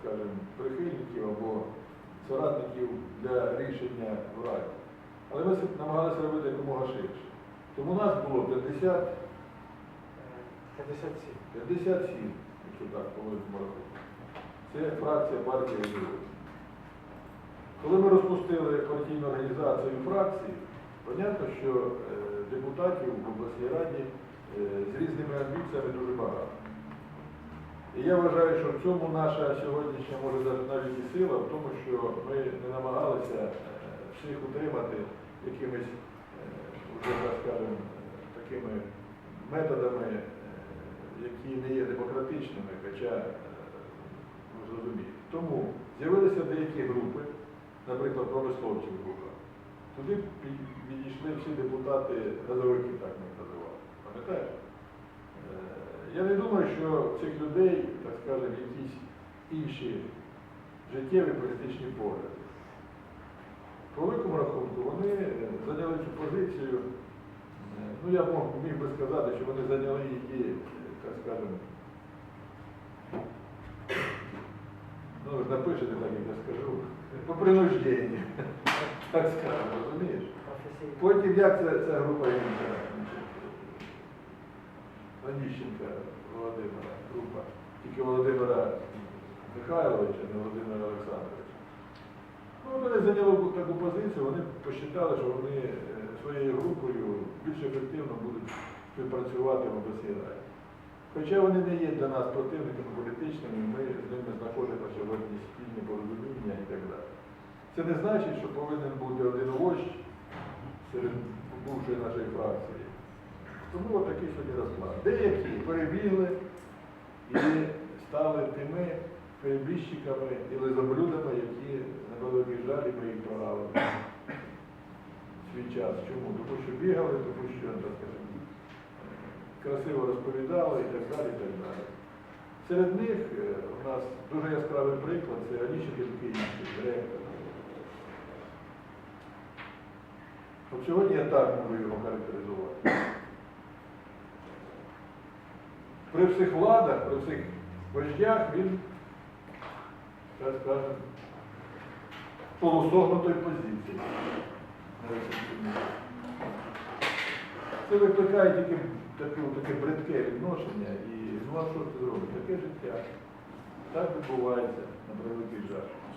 скажімо, прихильників або соратників для рішення в Раді. Але ми намагалися робити якомога ширше. Тому нас було 50, 57. 57, якщо так, по-моєму рахунку. Це фракція партії регіонів. Коли ми розпустили партійну організацію фракції, понятно, що е, депутатів в обласній раді е, з різними амбіціями дуже багато. І я вважаю, що в цьому наша сьогоднішня може навіть і сила, в тому, що ми не намагалися е, всіх утримати якимись, е, вже так скажемо, такими методами, е, які не є демократичними, хоча зрозумієте. Тому з'явилися деякі групи, наприклад, промисловчі групи. Туди підійшли всі депутати газовики, так ми називали. Пам'ятаєте? Я не думаю, що цих людей, так скажемо, якісь інші життєві політичні погляди. По великому рахунку вони е, зайняли цю позицію. е, Ну, я мог, міг би сказати, що вони зайняли її, е, так скажемо, ну, ви ж напишете так, як я скажу, по принужденню. Так скажемо, розумієш? Потім як ця, ця група інша? Оніщенка Володимира, група. Тільки Володимира Михайловича, не Володимира Олександровича. Ну, вони зайняли таку позицію, вони посчитали, що вони е, своєю групою більш ефективно будуть співпрацювати в обласній раді. Хоча вони не є для нас противниками політичними, ми з ними знаходимо сьогодні спільне порозуміння і так далі. Це не значить, що повинен бути один вождь серед бувшої нашої фракції. Тому отакий сьогодні розклад. Деякі перебігли і стали тими перебіжчиками і лизоблюдами, які на великий жаль ми їх програли свій час. Чому? Тому що бігали, тому що, так скажемо, красиво розповідали і так далі. і так далі. Серед них е, у нас дуже яскравий приклад це Аніщенко Київський, директор. От сьогодні я так можу його характеризувати. При всіх владах, при всіх вождях він, так скажемо, полусогнутої позиції. Це викликає тільки таке, таке бридке відношення і ну а що ти зробиш? Таке життя. Так відбувається на превеликий жаль.